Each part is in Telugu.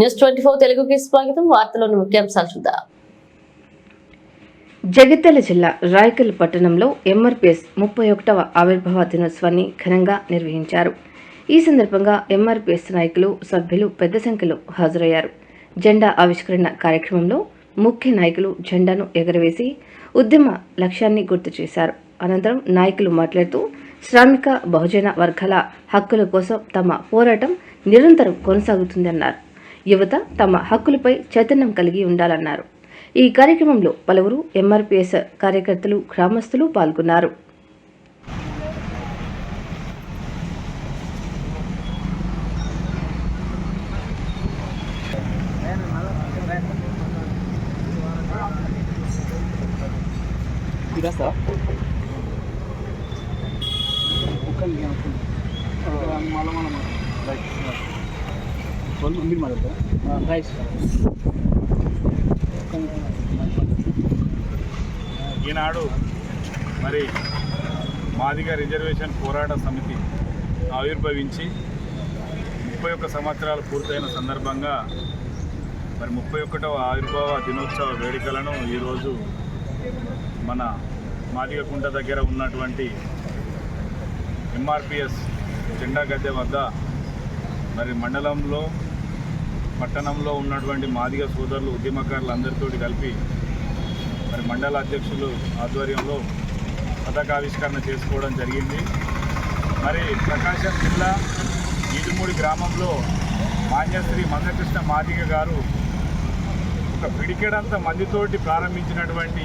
న్యూస్ ట్వంటీ ఫోర్ తెలుగుకి స్వాగతం. వార్తలోని ముఖ్యాంశాలు చూద్దాం. జగిత్యాల జిల్లా రాయకల్ పట్టణంలో ఎంఆర్పిఎస్ ముప్పై ఒకటవ ఆవిర్భావ దినోత్సవాన్ని ఘనంగా నిర్వహించారు. ఈ సందర్భంగా ఎంఆర్పిఎస్ నాయకులు సభ్యులు పెద్ద సంఖ్యలో హాజరయ్యారు. జెండా ఆవిష్కరణ కార్యక్రమంలో ముఖ్య నాయకులు జెండాను ఎగరవేసి ఉద్యమ లక్ష్యాన్ని గుర్తు చేశారు. అనంతరం నాయకులు మాట్లాడుతూ శ్రామిక బహుజన వర్గాల హక్కుల కోసం తమ పోరాటం నిరంతరం కొనసాగుతుందన్నారు. యువత తమ హక్కులపై చైతన్యం కలిగి ఉండాలన్నారు. ఈ కార్యక్రమంలో పలువురు ఎంఆర్పిఎస్ కార్యకర్తలు గ్రామస్తులు పాల్గొన్నారు. ఇదస్తా ఒక్కరిని మళ్ళీ మీరు మాట్లాడతారా. రైట్ ఈనాడు మరి మాదిగ రిజర్వేషన్ పోరాట సమితి ఆవిర్భవించి ముప్పై ఒక్క సంవత్సరాలు పూర్తయిన సందర్భంగా మరి ముప్పై ఒకటవ ఆవిర్భావ దినోత్సవ వేడుకలను ఈరోజు మన మాదిగకుంట దగ్గర ఉన్నటువంటి ఎంఆర్పిఎస్ జెండా గద్దె వద్ద మరి మండలంలో పట్టణంలో ఉన్నటువంటి మాదిగ సోదరులు ఉద్యమకారులందరితోటి కలిపి మరి మండల అధ్యక్షులు ఆధ్వర్యంలో పథకావిష్కరణ చేసుకోవడం జరిగింది. మరి ప్రకాశం జిల్లా ఈదుమూడి గ్రామంలో మాన్యశ్రీ మందకృష్ణ మాదిగ గారు ఒక పిడికెడంత మందితోటి ప్రారంభించినటువంటి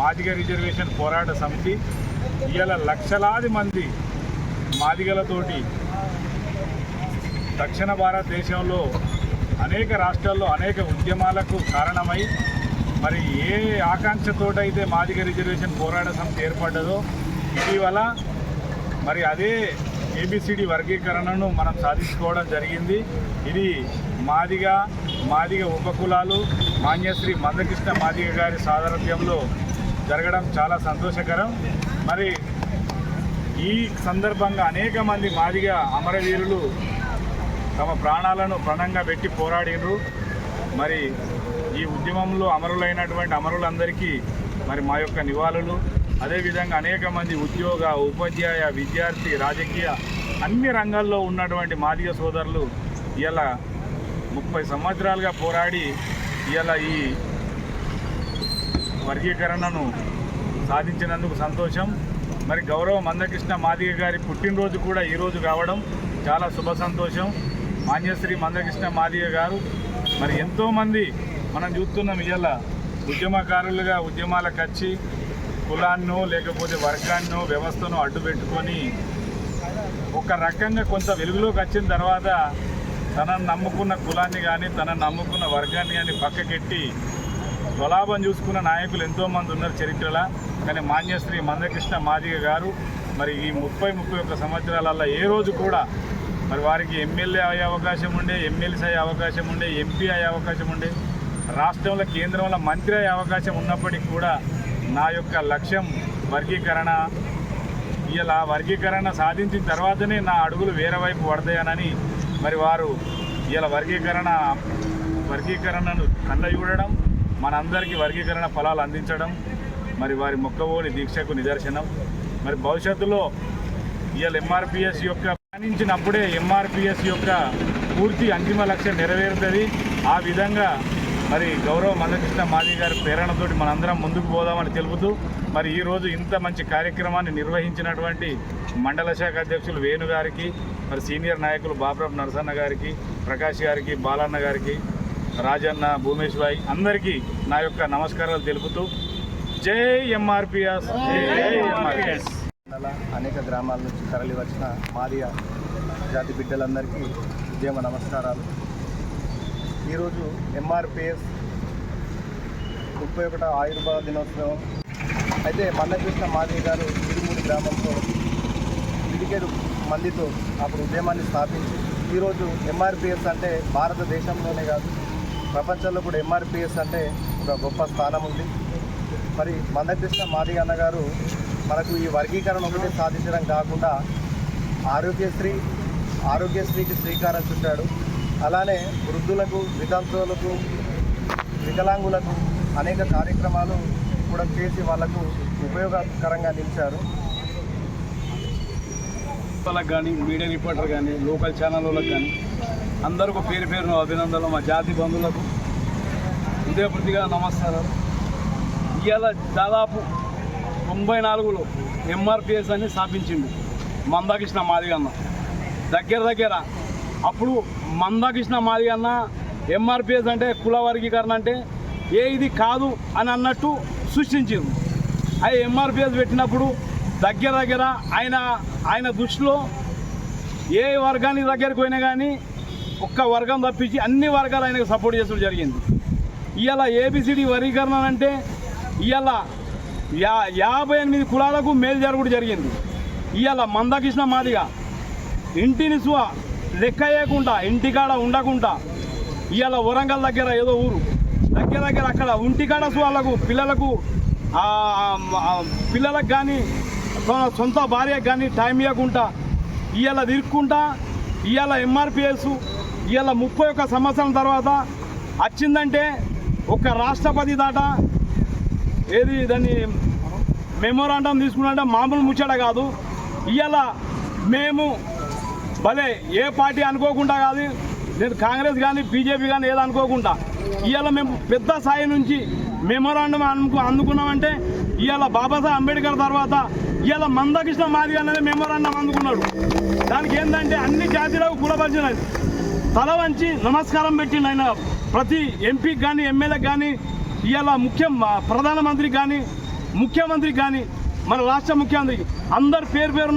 మాదిగ రిజర్వేషన్ పోరాట సమితి ఇవాళ లక్షలాది మంది మాదిగలతోటి దక్షిణ భారతదేశంలో అనేక రాష్ట్రాల్లో అనేక ఉద్యమాలకు కారణమై మరి ఏ ఆకాంక్షతోటైతే మాదిగ రిజర్వేషన్ పోరాట సమితి ఏర్పడ్డదో ఇటీవల మరి అదే ఏబిసిడి వర్గీకరణను మనం సాధించుకోవడం జరిగింది. ఇది మాదిగ మాదిగ ఉపకులాలు మాన్యశ్రీ మందకృష్ణ మాదిగ గారి సారథ్యంలో జరగడం చాలా సంతోషకరం. మరి ఈ సందర్భంగా అనేక మంది మాదిగ అమరవీరులు తమ ప్రాణాలను ప్రణంగా పెట్టి పోరాడినరు మరి ఈ ఉద్యమంలో అమరులైనటువంటి అమరులందరికీ మరి మా యొక్క నివాళులు. అదేవిధంగా అనేక మంది ఉద్యోగ ఉపాధ్యాయ విద్యార్థి రాజకీయ అన్ని రంగాల్లో ఉన్నటువంటి మాదిగ సోదరులు ఇలా ముప్పై సంవత్సరాలుగా పోరాడి ఇలా ఈ వర్గీకరణను సాధించినందుకు సంతోషం. మరి గౌరవ మందకృష్ణ మాదిగ గారి పుట్టినరోజు కూడా ఈరోజు కావడం చాలా శుభ సంతోషం. మాన్యశ్రీ మందకృష్ణ మాదిగ గారు. మరి ఎంతోమంది మనం చూస్తున్నాం ఇవాళ ఉద్యమకారులుగా ఉద్యమాలకు వచ్చి కులాన్నో లేకపోతే వర్గాన్నో వ్యవస్థను అడ్డు పెట్టుకొని ఒక రకంగా కొంత వెలుగులోకి వచ్చిన తర్వాత తనను నమ్ముకున్న కులాన్ని కానీ తనను నమ్ముకున్న వర్గాన్ని కానీ పక్కకెట్టి స్వలాభం చూసుకున్న నాయకులు ఎంతోమంది ఉన్నారు చరిత్రలో. కానీ మాన్యశ్రీ మందకృష్ణ మాదిగ గారు మరి ఈ ముప్పై ముప్పై ఒక్క సంవత్సరాలలో ఏ రోజు కూడా మరి వారికి ఎమ్మెల్యే అయ్యే అవకాశం ఉండే ఎమ్మెల్సీ అయ్యే అవకాశం ఉండే ఎంపీ అయ్యే అవకాశం ఉండే రాష్ట్రంలో కేంద్రంలో మంత్రి అయ్యే అవకాశం ఉన్నప్పటికీ కూడా నా యొక్క లక్ష్యం వర్గీకరణ. ఇలా వర్గీకరణ సాధించిన తర్వాతనే నా అడుగులు వేరే వైపు పడతాయనని మరి వారు ఇలా వర్గీకరణ వర్గీకరణను కళ్ళ చూడడం మనందరికీ వర్గీకరణ ఫలాలు అందించడం మరి వారి మొక్కవోని దీక్షకు నిదర్శనం. మరి భవిష్యత్తులో ఇవాళ ఎంఆర్పిఎస్ యొక్క ప్రయాణించినప్పుడే ఎంఆర్పిఎస్ యొక్క పూర్తి అంతిమ లక్ష్యం నెరవేరుతుంది. ఆ విధంగా మరి గౌరవ మందకృష్ణ మాది గారి ప్రేరణతోటి మనందరం ముందుకు పోదామని తెలుపుతూ మరి ఈరోజు ఇంత మంచి కార్యక్రమాన్ని నిర్వహించినటువంటి మండల శాఖ అధ్యక్షులు వేణు గారికి మరి సీనియర్ నాయకులు బాబురాబ్ నరసన్న గారికి ప్రకాష్ గారికి బాలన్న గారికి రాజన్న భూమేష్ భాయ్ అందరికీ నా యొక్క నమస్కారాలు తెలుపుతూ జై ఎంఆర్పిఎస్ జై ఎంఆర్పిఎస్. అనేక గ్రామాల నుంచి తరలి వచ్చిన మాదియ జాతి బిడ్డలందరికీ ఉద్యమ నమస్కారాలు. ఈరోజు ఎంఆర్పిఎస్ ముప్పై ఒకటో ఆయుర్వేద దినోత్సవం. అయితే మల్లకృష్ణ మాదియ గారు తిరుమూడి గ్రామంలో పిడికెడు మందితో అప్పుడు ఉద్యమాన్ని స్థాపించి ఈరోజు ఎంఆర్పిఎస్ అంటే భారతదేశంలోనే కాదు ప్రపంచంలో కూడా ఎంఆర్పిఎస్ అంటే ఒక గొప్ప స్థానం ఉంది. మరి మందకృష్ణ మాదిగ అన్నగారు మనకు ఈ వర్గీకరణ ఒకటి సాధించడం కాకుండా ఆరోగ్యశ్రీ ఆరోగ్యశ్రీకి శ్రీకారం చుట్టాడు. అలానే వృద్ధులకు వితంతువులకు వికలాంగులకు అనేక కార్యక్రమాలు కూడా చేసి వాళ్ళకు ఉపయోగకరంగా నిలిచారు. వాళ్ళకి కానీ మీడియా రిపోర్టర్ కానీ లోకల్ ఛానల్ వాళ్ళకి కానీ అందరికీ పేరు పేరును అభినందనలు మా జాతి బంధువులకు. హృదయపూర్తిగా నమస్కారాలు. ఇవాళ దాదాపు తొంభై నాలుగులో ఎంఆర్పిఎస్ అని స్థాపించిండు మందాకృష్ణ మాదిగన్న. దగ్గర దగ్గర అప్పుడు మందాకృష్ణ మాదిగన్న ఎంఆర్పిఎస్ అంటే కుల వర్గీకరణ అంటే ఏ ఇది కాదు అని అన్నట్టు సృష్టించింది. అది ఎంఆర్పిఎస్ పెట్టినప్పుడు దగ్గర దగ్గర ఆయన ఆయన దృష్టిలో ఏ వర్గానికి దగ్గరికి పోయినా కానీ ఒక్క వర్గం తప్పించి అన్ని వర్గాలు ఆయనకు సపోర్ట్ చేసుడు జరిగింది. ఇవాళ ఏబిసిడి వర్గీకరణ అంటే ఇవాళ యా యాభై ఎనిమిది కులాలకు మేలు జరుగుడు జరిగింది. ఇవాళ మందకృష్ణ మాదిగా ఇంటిని సువ లెక్క వేయకుండా ఇంటికాడ ఉండకుండా ఇవాళ వరంగల్ దగ్గర ఏదో ఊరు దగ్గర దగ్గర అక్కడ ఇంటికాడ వాళ్ళకు పిల్లలకు పిల్లలకు కానీ సొంత భార్యకు కానీ టైం ఇవ్వకుండా ఇవాళ తిరుక్కుంటా ఇవాళ ఎంఆర్పిఎస్ ఇవాళ ముప్పై ఒక్క సంవత్సరం తర్వాత వచ్చిందంటే ఒక రాష్ట్రపతి దాట ఏది దాన్ని మెమోరాండం తీసుకున్నట్టే మామూలు ముచ్చట కాదు. ఇవాళ మేము భలే ఏ పార్టీ అనుకోకుండా కాదు నేను కాంగ్రెస్ కానీ బీజేపీ కానీ ఏది అనుకోకుండా ఇవాళ మేము పెద్ద స్థాయి నుంచి మెమోరాండం అనుకు అందుకున్నామంటే ఇవాళ బాబాసాహెబ్ అంబేద్కర్ తర్వాత ఇవాళ మందకృష్ణ మాదిగ అనేది మెమోరాండం అందుకున్నాడు. దానికి ఏంటంటే అన్ని జాతీయులకు కులపరిచినది. తల వంచి నమస్కారం పెట్టిండు ఆయన. ప్రతి ఎంపీకి కానీ ఎమ్మెల్యేకి కానీ ఇవాళ ముఖ్యం ప్రధానమంత్రికి కానీ ముఖ్యమంత్రికి కానీ మన రాష్ట్ర ముఖ్యమంత్రికి అందరు పేరు పేరు